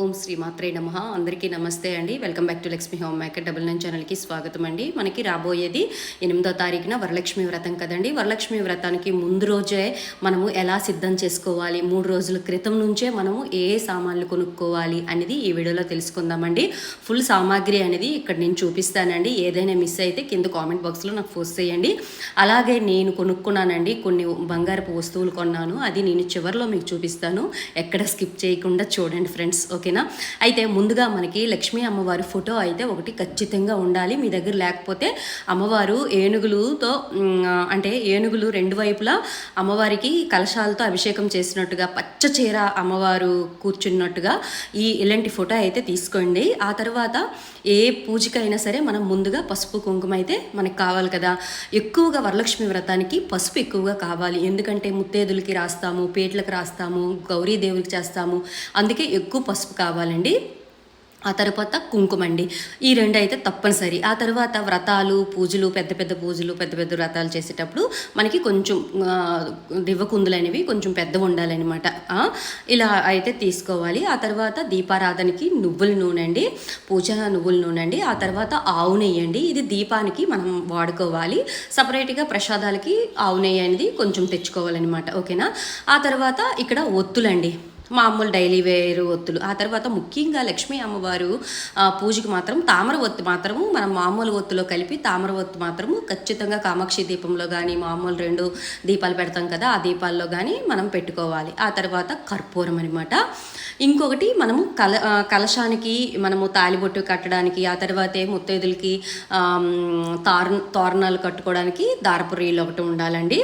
ఓం శ్రీ మాత్రే నమ. అందరికీ నమస్తే అండి. Welcome back to Lakshmi home maker double nine ఛానల్కి స్వాగతం అండి. మనకి రాబోయేది ఎనిమిదో తారీఖున వరలక్ష్మి వ్రతం కదండి. వరలక్ష్మి వ్రతానికి ముందు రోజే మనము ఎలా సిద్ధం చేసుకోవాలి? మూడు రోజుల క్రితం నుంచే మనము ఏ ఏ సామాన్లు కొనుక్కోవాలి అనేది ఈ వీడియోలో తెలుసుకుందామండి. ఫుల్ సామాగ్రి అనేది ఇక్కడ నేను చూపిస్తానండి. ఏదైనా మిస్ అయితే కింద కామెంట్ బాక్స్లో నాకు పోస్ట్ చేయండి. అలాగే నేను కొనుక్కున్నానండి కొన్ని బంగారపు వస్తువులు కొన్నాను. అది నేను చివరిలో మీకు చూపిస్తాను. ఎక్కడ స్కిప్ చేయకుండా చూడండి ఫ్రెండ్స్. ఓకేనా? అయితే ముందుగా మనకి లక్ష్మీ అమ్మవారి ఫోటో అయితే ఒకటి ఖచ్చితంగా ఉండాలి. మీ దగ్గర లేకపోతే అమ్మవారు ఏనుగులుతో అంటే ఏనుగులు రెండు వైపులా అమ్మవారికి కలశాలతో అభిషేకం చేసినట్టుగా పచ్చ చీర అమ్మవారు కూర్చున్నట్టుగా ఈ ఇలాంటి ఫోటో అయితే తీసుకోండి. ఆ తర్వాత ఏ పూజకైనా సరే మనం ముందుగా పసుపు కుంకుమ అయితే మనకు కావాలి కదా. ఎక్కువగా వరలక్ష్మి వ్రతానికి పసుపు ఎక్కువగా కావాలి. ఎందుకంటే ముత్తేదులకి రాస్తాము పేట్లకు రాస్తాము గౌరీదేవులకి చేస్తాము. అందుకే ఎక్కువ పసుపు కావాలండి. ఆ తర్వాత కుంకుమ అండి ఈ రెండు అయితే తప్పనిసరి. ఆ తర్వాత వ్రతాలు పూజలు పెద్ద పెద్ద పూజలు పెద్ద పెద్ద వ్రతాలు చేసేటప్పుడు మనకి కొంచెం దివ్వకుందులు అనేవి కొంచెం పెద్దవి ఉండాలన్నమాట. ఇలా అయితే తీసుకోవాలి. ఆ తర్వాత దీపారాధనకి నువ్వుల నూనె అండి. పూజ నువ్వుల నూనె అండి. ఆ తర్వాత ఆవు నెయ్యి అండి. ఇది దీపానికి మనం వాడుకోవాలి. సపరేట్గా ప్రసాదాలకి ఆవు నెయ్యి అనేది కొంచెం తెచ్చుకోవాలన్నమాట. ఓకేనా? ఆ తర్వాత ఇక్కడ ఒత్తులండి. మామూలు డైలీ వేర్ ఒత్తులు. ఆ తర్వాత ముఖ్యంగా లక్ష్మీ అమ్మవారు పూజకి మాత్రం తామర ఒత్తు మాత్రము మనం మామూలు ఒత్తులో కలిపి తామర ఒత్తు మాత్రము ఖచ్చితంగా కామాక్షి దీపంలో కానీ మామూలు రెండు దీపాలు పెడతాం కదా ఆ దీపాల్లో కానీ మనం పెట్టుకోవాలి. ఆ తర్వాత కర్పూరం అనమాట ఇంకొకటి మనము కల కలశానికి మనము తాలిబొట్టు కట్టడానికి ఆ తర్వాత ముత్తైదులకి తార తోరణాలు కట్టుకోవడానికి దారపురీలు ఒకటి ఉండాలండి.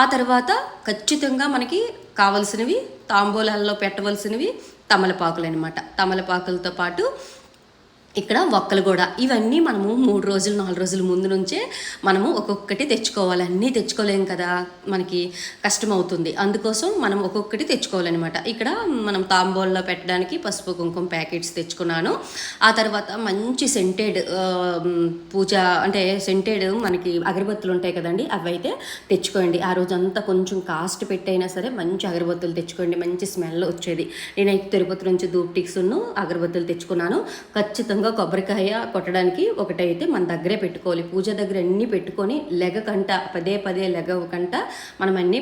ఆ తర్వాత ఖచ్చితంగా మనకి కావలసినవి తాంబూలాల్లో పెట్టవలసినవి తమలపాకులు అనమాట తమలపాకులతో పాటు ఇక్కడ ఒక్కలు కూడా. ఇవన్నీ మనము మూడు రోజులు నాలుగు రోజుల ముందు నుంచే మనము ఒక్కొక్కటి తెచ్చుకోవాలి. అన్నీ తెచ్చుకోలేం కదా మనకి కష్టం అవుతుంది అందుకోసం మనం ఒక్కొక్కటి తెచ్చుకోవాలన్నమాట. ఇక్కడ మనం తాంబూల్లో పెట్టడానికి పసుపు కుంకుమ ప్యాకెట్స్ తెచ్చుకున్నాను. ఆ తర్వాత మంచి సెంటెడ్ పూజ అంటే సెంటెడ్ మనకి అగరబత్తులు ఉంటాయి కదండి అవి అయితే తెచ్చుకోండి. ఆ రోజంతా కొంచెం కాస్ట్ పెట్టైనా సరే మంచి అగరబత్తులు తెచ్చుకోండి. మంచి స్మెల్ వచ్చేది. నేనైతే తిరుపతి నుంచి దూప్టిక్స్ను అగరబత్తులు తెచ్చుకున్నాను. ఖచ్చితంగా కొబ్బరికాయ కొట్టడానికి ఒకటైతే మన దగ్గరే పెట్టుకోవాలి. పూజ దగ్గర అన్నీ పెట్టుకొని లెగకంట పదే పదే లెగకంట మనం అన్నీ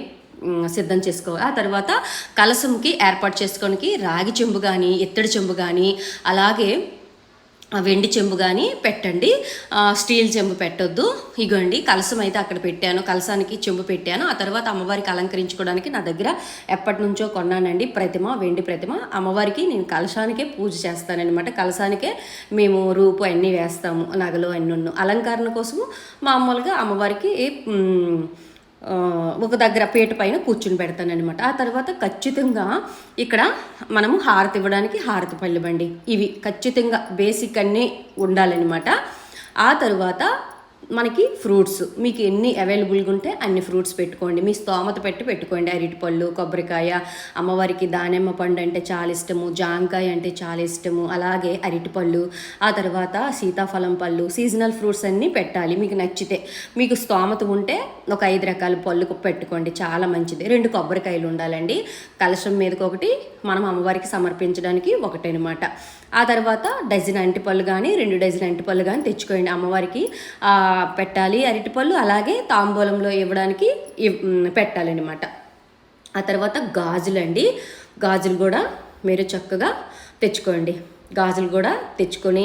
సిద్ధం చేసుకోవాలి. ఆ తర్వాత కలసంకి ఏర్పాటు చేసుకోవడానికి రాగి చెంబు కానీ ఇత్తడి చెంబు కానీ అలాగే వెండి చెంబు కానీ పెట్టండి. స్టీల్ చెంబు పెట్టొద్దు. ఇగోండి కలసం అయితే అక్కడ పెట్టాను. కలసానికి చెంబు పెట్టాను. ఆ తర్వాత అమ్మవారికి అలంకరించుకోవడానికి నా దగ్గర ఎప్పటి నుంచో కొన్నానండి. ప్రతిమ వెండి ప్రతిమ. అమ్మవారికి నేను కలశానికే పూజ చేస్తానన్నమాట. కలశానికే మేము రూపు అన్నీ వేస్తాము నగలు అన్నీ అలంకరణ కోసము మామూలుగా అమ్మవారికి ఒక దగ్గర పీట పైన కూర్చుని పెడతానమాట ఆ తర్వాత ఖచ్చితంగా ఇక్కడ మనము హారతి ఇవ్వడానికి హారతి పళ్ళు బండి. ఇవి ఖచ్చితంగా బేసిక్ అన్నీ ఉండాలన్నమాట. ఆ తర్వాత మనకి ఫ్రూట్స్ మీకు ఎన్ని అవైలబుల్గా ఉంటే అన్ని ఫ్రూట్స్ పెట్టుకోండి. మీ స్తోమత పెట్టి పెట్టుకోండి. అరటిపళ్ళు కొబ్బరికాయ అమ్మవారికి దానిమ్మ పండు అంటే చాలా ఇష్టము జాంకాయ అంటే చాలా ఇష్టము అలాగే అరటిపళ్ళు ఆ తర్వాత సీతాఫలం పళ్ళు సీజనల్ ఫ్రూట్స్ అన్నీ పెట్టాలి. మీకు నచ్చితే మీకు స్తోమత ఉంటే ఒక ఐదు రకాల పళ్ళు పెట్టుకోండి. చాలా మంచిది. రెండు కొబ్బరికాయలు ఉండాలండి. కలశం మీదకి ఒకటి మనం అమ్మవారికి సమర్పించడానికి ఒకటనమాట. ఆ తర్వాత డజన్ అంటిపళ్ళు కానీ రెండు డజన్ అంటిపళ్ళు కానీ తెచ్చుకోండి. అమ్మవారికి ఆ, పెట్టాలి. అరటిపళ్ళు అలాగే తాంబూలంలో ఇవ్వడానికి పెట్టాలన్నమాట. ఆ తర్వాత గాజులు అండి గాజులు కూడా మీరు చక్కగా తెచ్చుకోండి. గాజులు కూడా తెచ్చుకొని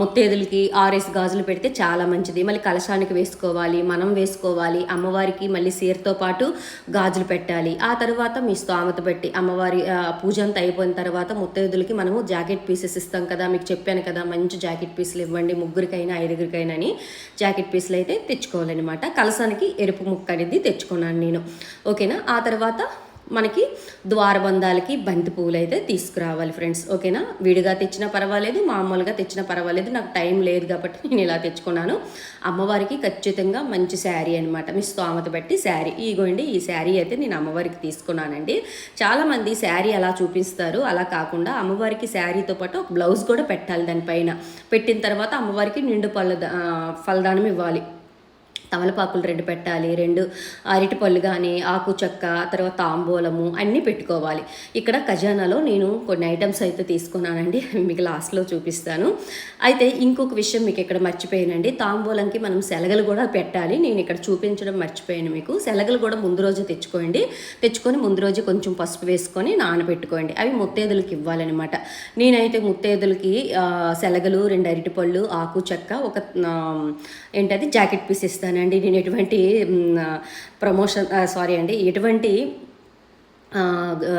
ముత్తేదులకి ఆర్ఎస్ గాజులు పెడితే చాలా మంచిది. మళ్ళీ కలశానికి వేసుకోవాలి మనం వేసుకోవాలి అమ్మవారికి మళ్ళీ సీరతో పాటు గాజులు పెట్టాలి. ఆ తర్వాత మీ స్తోమత బట్టి అమ్మవారి పూజ అంతా అయిపోయిన తర్వాత ముత్తేదులకి మనము జాకెట్ పీసెస్ ఇస్తాం కదా మీకు చెప్పాను కదా మంచి జాకెట్ పీసులు ఇవ్వండి ముగ్గురికైనా ఐదుగురికైనా అని జాకెట్ పీసులు అయితే తెచ్చుకోవాలన్నమాట. కలశానికి ఎరుపు ముక్క అనేది తెచ్చుకున్నాను నేను. ఓకేనా? ఆ తర్వాత మనకి ద్వారబంధాలకి బంతి పువ్వులు అయితే తీసుకురావాలి ఫ్రెండ్స్. ఓకేనా? విడిగా తెచ్చినా పర్వాలేదు మామూలుగా తెచ్చినా పర్వాలేదు. నాకు టైం లేదు కాబట్టి నేను ఇలా తెచ్చుకున్నాను. అమ్మవారికి ఖచ్చితంగా మంచి శారీ అనమాట మీ స్తోమత బట్టి శారీ. ఇగోండి ఈ శారీ అయితే నేను అమ్మవారికి తీసుకున్నానండి. చాలామంది శారీ అలా చూపిస్తారు. అలా కాకుండా అమ్మవారికి శారీతో పాటు ఒక బ్లౌజ్ కూడా పెట్టాలి దానిపైన. పెట్టిన తర్వాత అమ్మవారికి నిండు పళ్ళ ఫలదానం ఇవ్వాలి. తమలపాకులు రెండు పెట్టాలి రెండు అరటిపళ్ళు కానీ ఆకు చెక్క తర్వాత తాంబూలము అన్నీ పెట్టుకోవాలి. ఇక్కడ ఖజానాలో నేను కొన్ని ఐటమ్స్ అయితే తీసుకున్నానండి అవి మీకు లాస్ట్లో చూపిస్తాను. అయితే ఇంకొక విషయం మీకు ఇక్కడ మర్చిపోయానండి తాంబూలంకి మనం సెలగలు కూడా పెట్టాలి. నేను ఇక్కడ చూపించడం మర్చిపోయాను మీకు. సెలగలు కూడా ముందు రోజు తెచ్చుకోండి. తెచ్చుకొని ముందు రోజు కొంచెం పసుపు వేసుకొని నానబెట్టుకోండి. అవి ముత్తేదులకి ఇవ్వాలన్నమాట. నేనైతే ముత్తేదులకి సెలగలు రెండు అరటిపళ్ళు ఆకు చెక్క ఒక ఏంటది జాకెట్ పీస్ ఇస్తానండి నేను ఎటువంటి ప్రమోషన్ సారీ అండి ఎటువంటి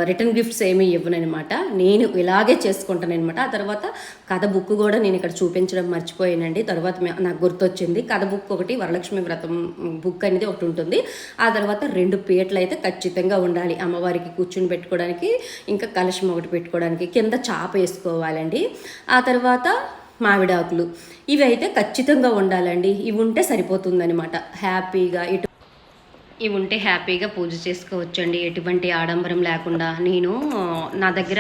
రిటర్న్ గిఫ్ట్స్ ఏమీ ఇవ్వనమాట నేను ఇలాగే చేసుకుంటాను అనమాట ఆ తర్వాత కథ బుక్ కూడా నేను ఇక్కడ చూపించడం మర్చిపోయానండి. తర్వాత నాకు గుర్తొచ్చింది. కథ బుక్ ఒకటి వరలక్ష్మి వ్రతం బుక్ అనేది ఒకటి ఉంటుంది. ఆ తర్వాత రెండు పీటలు అయితే ఖచ్చితంగా ఉండాలి. అమ్మవారికి కూర్చుని పెట్టుకోవడానికి ఇంకా కలశం ఒకటి పెట్టుకోవడానికి కింద చాప వేసుకోవాలండి. ఆ తర్వాత మామిడాకులు. ఇవి అయితే ఖచ్చితంగా ఉండాలండి ఇవి ఉంటే సరిపోతుందనమాట హ్యాపీగా ఇటు ఇవి ఉంటే హ్యాపీగా పూజ చేసుకోవచ్చండి. ఎటువంటి ఆడంబరం లేకుండా. నేను నా దగ్గర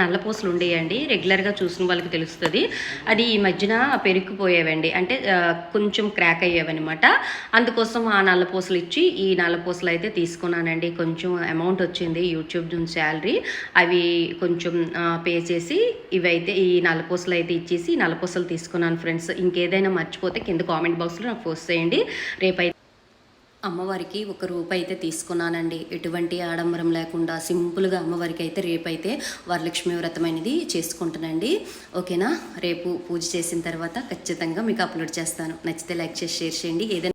నల్లపూసలు ఉండేయండి. రెగ్యులర్గా చూసిన వాళ్ళకి తెలుస్తుంది. అది ఈ మధ్యన పెరిగిపోయేవండి. అంటే కొంచెం క్రాక్ అయ్యేవన్నమాట. అందుకోసం ఆ నల్లపూసలు ఇచ్చి ఈ నల్లపూసలు అయితే తీసుకున్నానండి. కొంచెం అమౌంట్ వచ్చింది. యూట్యూబ్ నుంచి శాలరీ అవి కొంచెం పే చేసి ఇవైతే ఈ నల్లపూసలు అయితే ఇచ్చేసి నల్లపూసలు తీసుకున్నాను ఫ్రెండ్స్ ఇంకేదైనా మర్చిపోతే కింద కామెంట్ బాక్స్లో నాకు పోస్ట్ చేయండి. రేపైతే అమ్మవారికి ఒక రూపాయి అయితే తీసుకున్నానండి. ఎటువంటి ఆడంబరం లేకుండా సింపుల్గా అమ్మవారికి అయితే రేపైతే వరలక్ష్మి వ్రతం అనేది చేసుకుంటానండి ఓకేనా? రేపు పూజ చేసిన తర్వాత ఖచ్చితంగా మీకు అప్లోడ్ చేస్తాను. నచ్చితే లైక్ చేసి షేర్ చేయండి. ఏదైనా